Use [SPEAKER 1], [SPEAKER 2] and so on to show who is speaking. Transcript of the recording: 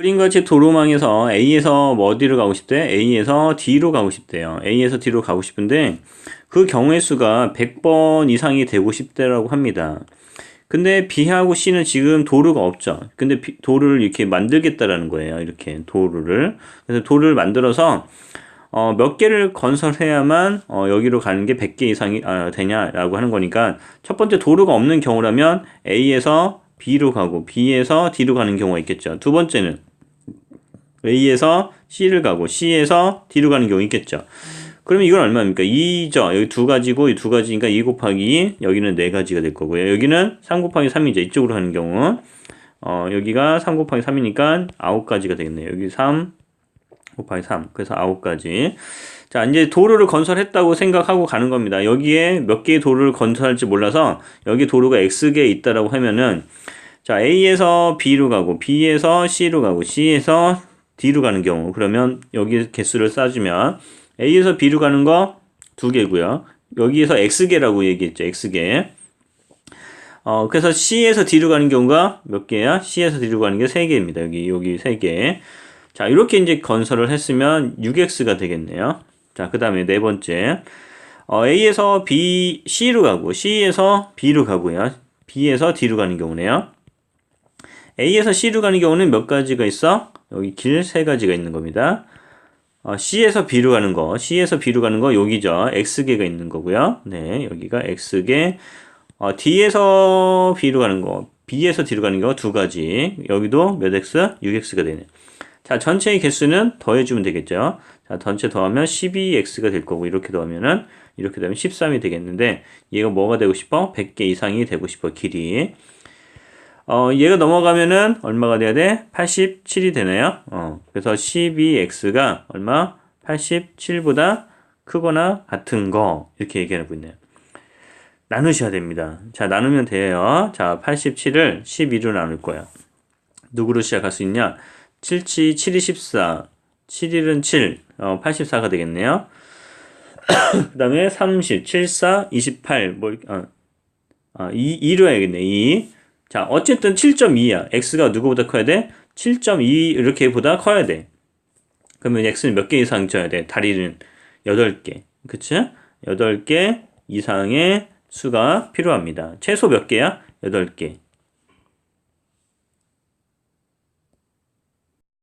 [SPEAKER 1] 그림같이 도로망에서 A에서 뭐 어디로 가고 싶대? A에서 D로 가고 싶대요. A에서 D로 가고 싶은데 그 경우의 수가 100번 이상이 되고 싶대라고 합니다. 근데 B하고 C는 지금 도루가 없죠. 근데 B- 도루를 이렇게 만들겠다라는 거예요. 이렇게 도루를. 그래서 도루를 만들어서 어, 몇 개를 건설해야만 어, 여기로 가는 게 100개 이상이 아, 되냐라고 하는 거니까 첫 번째 도루가 없는 경우라면 A에서 B로 가고 B에서 D로 가는 경우가 있겠죠. 두 번째는 A에서 C를 가고 C에서 D로 가는 경우 있겠죠. 그러면 이건 얼마입니까? 2죠. 여기 두 가지고 이 두 가지니까 2 곱하기 2 여기는 네 가지가 될 거고요. 여기는 3 곱하기 3이죠. 이쪽으로 하는 경우 어, 여기가 3 곱하기 3이니까 9가지가 되겠네요. 여기 3 곱하기 3. 그래서 9가지. 자, 이제 도로를 건설했다고 생각하고 가는 겁니다. 여기에 몇 개의 도로를 건설할지 몰라서 여기 도로가 X개 있다라고 하면은 자, A에서 B로 가고 B에서 C로 가고 C에서 D로 가는 경우 그러면 여기 개수를 쌓아주면 A에서 B로 가는 거 두 개고요. 여기에서 X개라고 얘기했죠. X개. 어, 그래서 C에서 D로 가는 경우가 몇 개야? C에서 D로 가는 게 세 개입니다. 여기 여기 세 개. 자, 이렇게 이제 건설을 했으면 6x가 되겠네요. 자, 그 다음에 네 번째. 어, A에서 B, C로 가고, C에서 B로 가고요. B에서 D로 가는 경우네요. A에서 C로 가는 경우는 몇 가지가 있어? 여기 길 세 가지가 있는 겁니다. 어, C에서 B로 가는 거, C에서 B로 가는 거 여기죠. X개가 있는 거고요. 네, 여기가 X개. 어, D에서 B로 가는 거, B에서 D로 가는 거 두 가지. 여기도 몇 X? 6X가 되네. 자, 전체의 개수는 더해주면 되겠죠. 자, 전체 더하면 12x가 될 거고, 이렇게 더하면은, 이렇게 되면 13이 되겠는데, 얘가 뭐가 되고 싶어? 100개 이상이 되고 싶어, 길이. 어, 얘가 넘어가면은, 얼마가 돼야 돼? 87이 되네요. 어, 그래서 12x가 얼마? 87보다 크거나 같은 거, 이렇게 얘기하고 있네요. 나누셔야 됩니다. 자, 나누면 돼요. 자, 87을 12로 나눌 거예요. 누구로 시작할 수 있냐? 7, 7, 7이 14, 7일은 7, 어, 84가 되겠네요. 그 다음에 30, 7, 4, 28, 뭐, 어, 아, 2, 2로 해야겠네, 2. 자, 어쨌든 7.2야. x가 누구보다 커야 돼? 7.2 이렇게 보다 커야 돼. 그러면 x는 몇 개 이상 줘야 돼? 다리는 8개. 그치? 8개 이상의 수가 필요합니다. 최소 몇 개야? 8개.